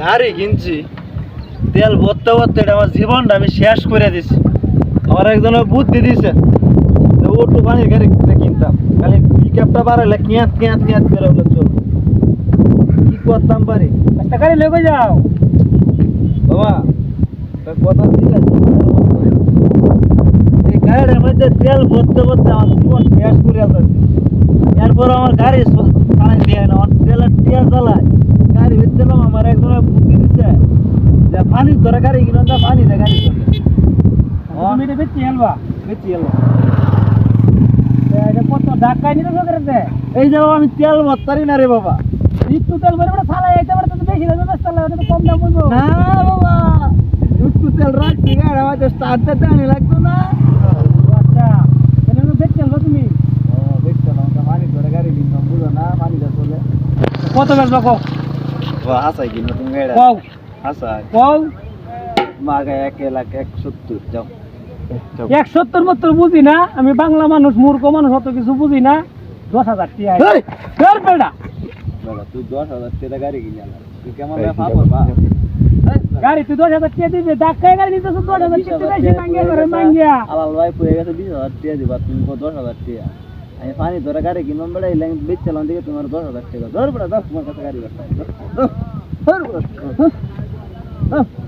গাড়ি কিনছি তেল ভরতে ভরতে এটা আমার জীবনটা আমি শেষ করে দিছি। আমার একজনের বুদ্ধি দিছে ওটু পানির গাড়ি কিনতাম। খালি পিক আপটা বাড়ালে কিয়াত কিয়াত কিয়াত করে হলে চলবো। কি করতাম পারি একটা গাড়ি লেগে যাও? বাবা কথা ঠিক আছে এই গাড়ির মধ্যে তেল ভরতে ভরতে আমার জীবন শেষ করে যাচ্ছে এরপর আমার গাড়ি চালাই দিয়ে না আমার তেলের টিয়া চালায় গাড়ি হচ্ছিলাম আমার একজনের বুদ্ধি দিচ্ছে দিয়ে গাড়ি চলে তুমি এটা বেশি হেলবা বেশি এলো এটা কত ঢাকায় নিতে দে এই যে বাবা, আমি তেল ভরতারি না রে বাবা। একটু তেল ভরে বেটা সালা এইতে বেটা তো বেশি দামে বেচতে লাগে তো কম দাম বলব না বাবা একটু তেল রাখছি গাড়ি আমার স্টার্ট দিতে আনি লাগতো না। আচ্ছা। তাহলে তুমি? ও ধরে গাড়ি বুঝো না দিয়ে চলে কত বেচবা কও? ও হাসাই কিনো তুমি গাড়ি কও। হাসাই কও মাগে এক লাখ এক সত্তর যাও যাও। এক সত্তর মত্তর বুঝি না আমি বাংলা মানুষ মূর্খ মানুষ অত কিছু বুঝি না দশ হাজার টিয়া এই! তোর বেটা বাবা, তুই দশ হাজার টাকা গাড়ি কিনে। তুই কেমন গাড়ি তুই দশ হাজার টিয়া দিবি ধাক্কায় গাড়ি নিতেছ দশ হাজার বিশ টিয়া হাজার মাঙ্গিয়া করে মাঙ্গিয়া আলাল ভাই পড়ে গেছে বিশ হাজার টাকা দিবা তুমি কো দশ হাজার টাকা আমি পানি ধরে গাড়ি কিনবো বেড়া এই লাইন বেচছিলাম দিকে তোমার দশ হাজার টাকা ধর বেড়া দশ তোমার কাছে গাড়ি ধর বেড়া, ধর, ধর, ধর। যা,